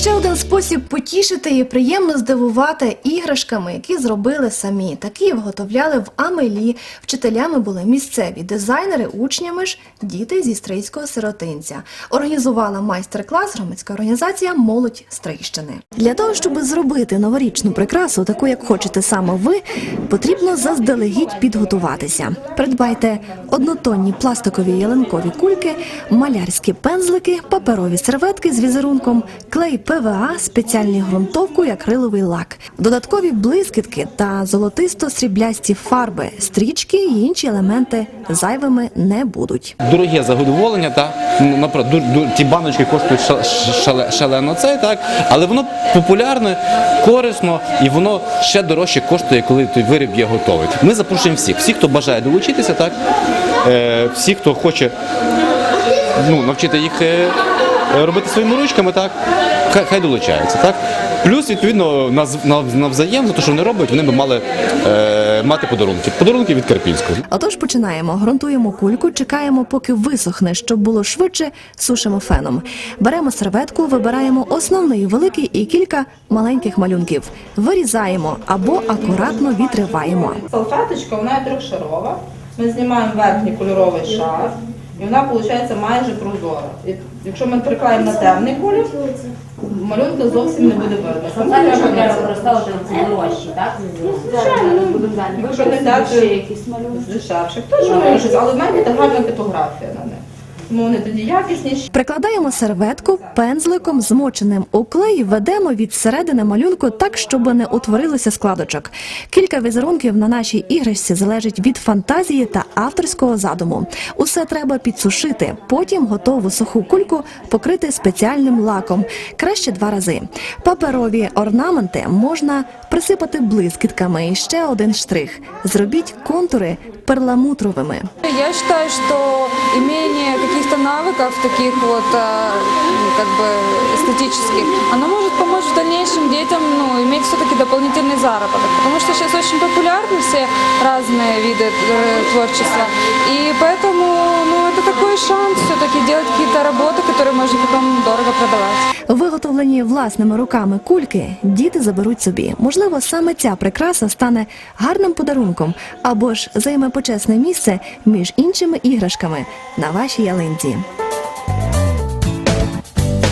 Ще один спосіб потішити і приємно здивувати іграшками, які зробили самі. Такі виготовляли в Амелі. Вчителями були місцеві дизайнери, учнями ж діти зі стрийського сиротинця. Організувала майстер-клас громадська організація Молодь Стрийщини. Для того, щоб зробити новорічну прикрасу, таку як хочете саме ви, потрібно заздалегідь підготуватися. Придбайте однотонні пластикові ялинкові кульки, малярські пензлики, паперові серветки з візерунком, клей ПВА, спеціальну ґрунтовку і акриловий лак, додаткові блискітки та золотисто-сріблясті фарби, стрічки і інші елементи зайвими не будуть. Дороге задоволення, так ну, наприклад, ті баночки коштують шале- шалено це, так, але воно популярне, корисно і воно ще дорожче коштує, коли той виріб є готовий. Ми запрошуємо всіх, всіх, хто бажає долучитися, так, е, всіх, хто хоче ну, навчити їх е, робити своїми ручками, так, хай, хай долучаються. Так. Плюс, відповідно, нав- навзаєм за те, що вони роблять, вони б мали е, мати подарунки. Подарунки від Карпінського. Отож починаємо. Грунтуємо кульку, чекаємо, поки висохне, щоб було швидше, сушимо феном. Беремо серветку, вибираємо основний великий і кілька маленьких малюнків. Вирізаємо або акуратно відриваємо. Салфеточка, вона трьохшарова. Ми знімаємо верхній кольоровий шар, і вона виходить майже прозора. І Якщо ми приклеїмо на темний колір, малюнка зовсім не буде видно. Саме що треба використовувати ці гроші, так? Якщо не дешевших, теж може щось, але бути гарна типографія на них. Тому вони тоді якісніші. Прикладаємо серветку пензликом, змоченим у клей, ведемо від середини малюнку так, щоб не утворилося складочок. Кілька візерунків на нашій іграшці залежить від фантазії та авторського задуму. Усе треба підсушити. Потім готову суху кульку покрити спеціальним лаком. Краще два рази. Паперові орнаменти можна присипати блискітками. І ще один штрих. Зробіть контури перламутровими. Я считаю, что имение каких-то навыков, таких вот а, ну, как бы эстетических, оно может помочь в дальнейшем детям ну, иметь все-таки дополнительный заработок. Потому что сейчас очень популярны все разные виды э, творчества. И поэтому ну, это такой шанс все-таки делать какие-то работы, которые можно потом дорого продавать. Виготовлені власними руками кульки діти заберуть собі. Можливо, саме ця прикраса стане гарним подарунком або ж займе почесне місце між іншими іграшками на вашій ялинці.